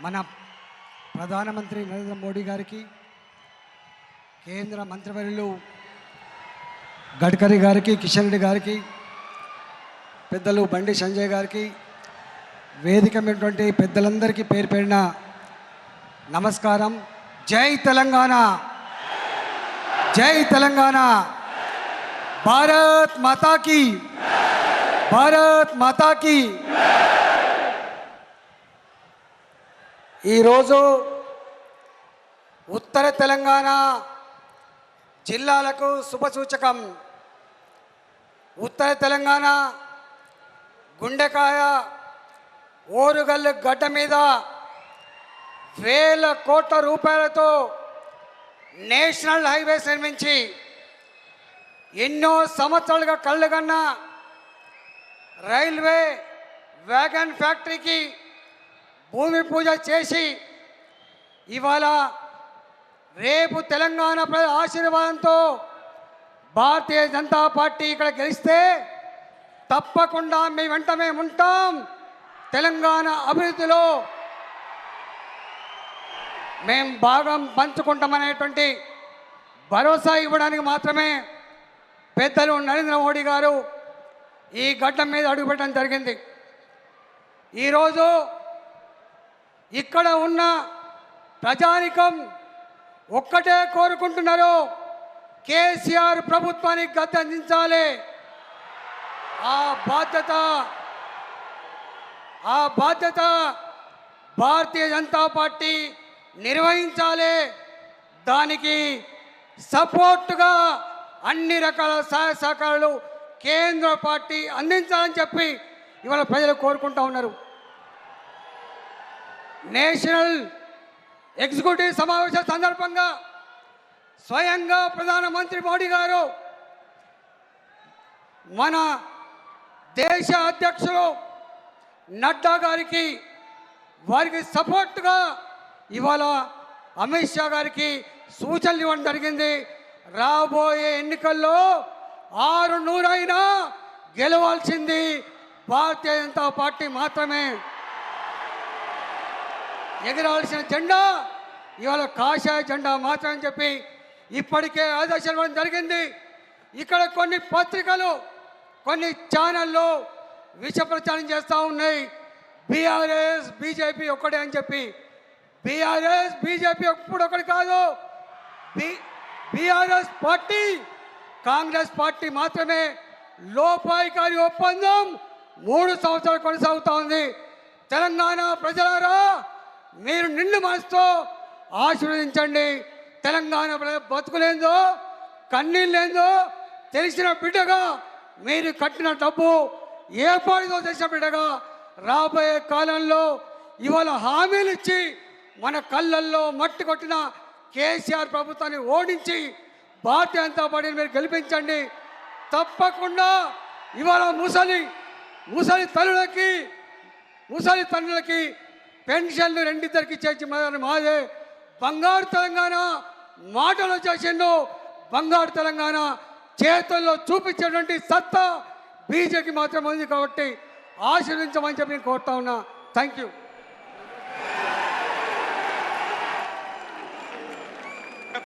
మన ప్రధానమంత్రి నరేంద్ర మోడీ గారికి కేంద్ర మంత్రివర్యులు గడ్కరీ గారికి కిషన్ రెడ్డి గారికి పెద్దలు బండి సంజయ్ గారికి వేదికమైనటువంటి పెద్దలందరికీ పేరు పేరిన నమస్కారం. జై తెలంగాణ! జై తెలంగాణ! భారత్ మాతాకి! భారత్ మాతాకి! ఈరోజు ఉత్తర తెలంగాణ జిల్లాలకు శుభసూచకం. ఉత్తర తెలంగాణ గుండెకాయ ఓరుగల్లు గడ్డ మీద వేల కోట్ల రూపాయలతో నేషనల్ హైవేస్ నిర్మించి ఎన్నో సంవత్సరాలుగా కళ్ళుగన్న రైల్వే వ్యాగన్ ఫ్యాక్టరీకి భూమి పూజ చేసి ఇవాళ రేపు తెలంగాణ ప్రజల ఆశీర్వాదంతో భారతీయ జనతా పార్టీ ఇక్కడ గెలిస్తే తప్పకుండా మీ వెంట మేము ఉంటాం. తెలంగాణ అభివృద్ధిలో మేము భాగం పంచుకుంటామనేటువంటి భరోసా ఇవ్వడానికి మాత్రమే పెద్దలు నరేంద్ర మోడీ గారు ఈ గడ్డం మీద అడుగుపెట్టడం జరిగింది. ఈరోజు ఇక్కడ ఉన్న ప్రజానికం ఒక్కటే కోరుకుంటున్నారు కేసీఆర్ ప్రభుత్వానికి గత అందించాలి ఆ బాధ్యత ఆ బాధ్యత భారతీయ జనతా పార్టీ నిర్వహించాలి. దానికి సపోర్టుగా అన్ని రకాల సహాయ సహకారాలు కేంద్ర పార్టీ అందించాలని చెప్పి ఇవాళ ప్రజలు కోరుకుంటా ఉన్నారు. నేషనల్ ఎగ్జిక్యూటివ్ సమావేశం సందర్భంగా స్వయంగా ప్రధానమంత్రి మోడీ గారు మన దేశ అధ్యక్షులు నడ్డా గారికి వారికి సపోర్ట్గా ఇవాళ అమిత్ షా గారికి సూచనలు ఇవ్వడం జరిగింది. రాబోయే ఎన్నికల్లో ఆరు నూరైనా గెలవాల్సింది భారతీయ జనతా పార్టీ మాత్రమే. ఎగరాల్సిన జెండా ఇవాళ కాషాయ జెండా మాత్రమని అని చెప్పి ఇప్పటికే ఆదేశాలు ఇవ్వడం జరిగింది. ఇక్కడ కొన్ని పత్రికలు కొన్ని ఛానళ్ళు విష ప్రచారం చేస్తూ ఉన్నాయి. బీఆర్ఎస్ బీజేపీ ఒక్కటే అని చెప్పి. బీఆర్ఎస్ బీజేపీ ఎప్పుడు ఒకటి కాదు. B BRS party Congress party మాత్రమే లోపాయికారి ఒప్పందం మూడు సంవత్సరాలు కొనసాగుతూ ఉంది. తెలంగాణ ప్రజలారా మీరు నిండు మనసుతో ఆశీర్వదించండి. తెలంగాణ ప్రజల బతుకులేందో కన్నీళ్ళేందో తెలిసిన బిడ్డగా మీరు కట్టిన డబ్బు ఏ తెలిసిన బిడ్డగా రాబోయే కాలంలో ఇవాళ హామీలు ఇచ్చి మన కళ్ళల్లో మట్టి కొట్టిన కేసీఆర్ ప్రభుత్వాన్ని ఓడించి భారతీయ జనతా పార్టీని మీరు గెలిపించండి. తప్పకుండా ఇవాళ ముసలి ముసలి తల్లులకి ముసలి తండ్రులకి పెన్షన్లు రెండిద్దరికి చేసి మాదే బంగారు తెలంగాణ మాటలు చేసిండు. బంగారు తెలంగాణ చేతుల్లో చూపించేటువంటి సత్తా బీజేపీ మాత్రం ఉంది కాబట్టి ఆశీర్వించమని చెప్పి నేను కోరుతా ఉన్నా. Thank you